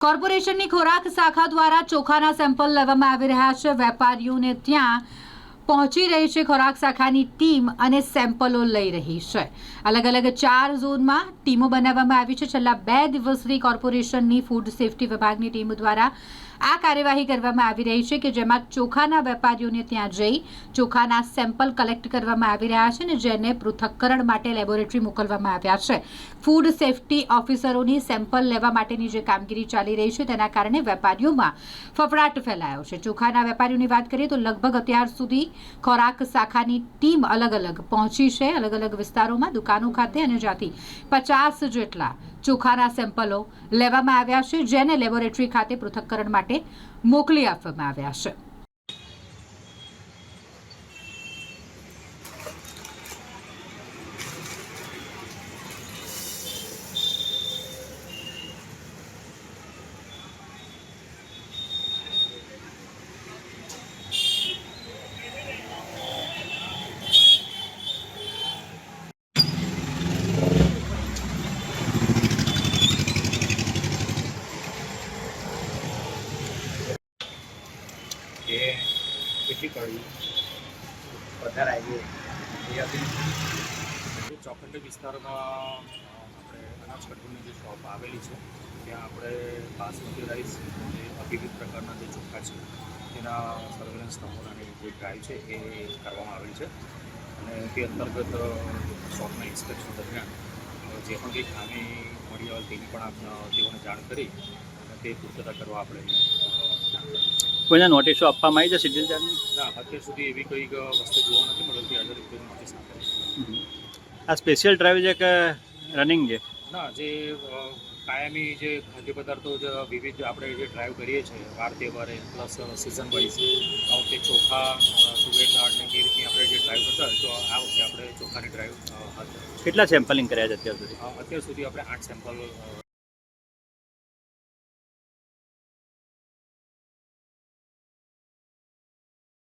કોર્પોરેશનની ખોરાક શાખા દ્વારા ચોખાના સેમ્પલ લેવામાં આવી રહ્યા છે. વેપારીઓને ત્યાં પહોંચી રહી છે ખોરાક શાખાની ટીમ અને સેમ્પલો લઈ રહી છે. અલગ અલગ ચાર ઝોનમાં ટીમો બનાવવામાં આવી છે. છેલ્લા બે દિવસથી કોર્પોરેશનની ફૂડ સેફટી વિભાગની ટીમ દ્વારા આ કાર્યવાહી કરવામાં આવી રહી છે કે જેમાં ચોખાના વેપારીઓને ત્યાં જઈ ચોખાના સેમ્પલ કલેક્ટ કરવામાં આવી રહ્યા છે ને જેને પૃથક્કરણ માટે લેબોરેટરી મોકલવામાં આવ્યા છે. ફૂડ સેફટી ઓફિસરોની સેમ્પલ લેવા માટેની જે કામગીરી ચાલી રહી છે તેના કારણે વેપારીઓમાં ફફડાટ ફેલાયો છે. ચોખાના વેપારીઓની વાત કરીએ તો લગભગ અત્યાર સુધી ખોરાક શાખાની ટીમ અલગ અલગ પહોંચી છે. અલગ અલગ વિસ્તારોમાં, દુકાનો ખાતે અને જ્યાંથી પચાસ જેટલા ચોખાના સેમ્પલો લેવામાં આવ્યા છે, જેને લેબોરેટરી ખાતે પૃથક્કરણ માટે મોકલી આપવામાં આવ્યા છે. કે કેટલી કડી વધારે આવી એ હતી વિસ્તારમાં આપણે અનાજ કઠોળની જે શોપ આવેલી છે, ત્યાં આપણે બાસમતી રાઈસ જે વિવિધ પ્રકારના જે ચોખા છે, તેના સર્વેલન્સ નમૂનાની જે ડ્રાઈવ છે, એ કરવામાં આવેલી છે. અને તે અંતર્ગત શોપના ઇન્સ્પેક્શન દરમિયાન જે પણ કંઈ ખામી મળી આવે તેની પણ આપણે તેઓને જાણ કરી તે પૂર્તતા કરવા આપણે? કોઈને નોટિસો આપવામાં આવી જશે ચાર્જની ના અત્યાર સુધી એવી કોઈક વસ્તુ જોવા નથી મળતી હજાર નોટિસ આ સ્પેશિયલ ડ્રાઈવ છે કે રનિંગ છે? ના જે કાયમી જે ખાદ્ય પદાર્થો જે વિવિધ આપણે જે ડ્રાઈવ કરીએ છીએ વાર તહેવારે પ્લસ સિઝન વાઇઝ આ વખતે ચોખા સુગેર તુવેર દાળ ને એ રીતની આપણે જે ડ્રાઈવ કરતા હોય તો આ વખતે આપણે ચોખાની ડ્રાઈવ હાથ કેટલા સેમ્પલિંગ કર્યા છે અત્યાર સુધી? અત્યાર સુધી આપણે આઠ સેમ્પલ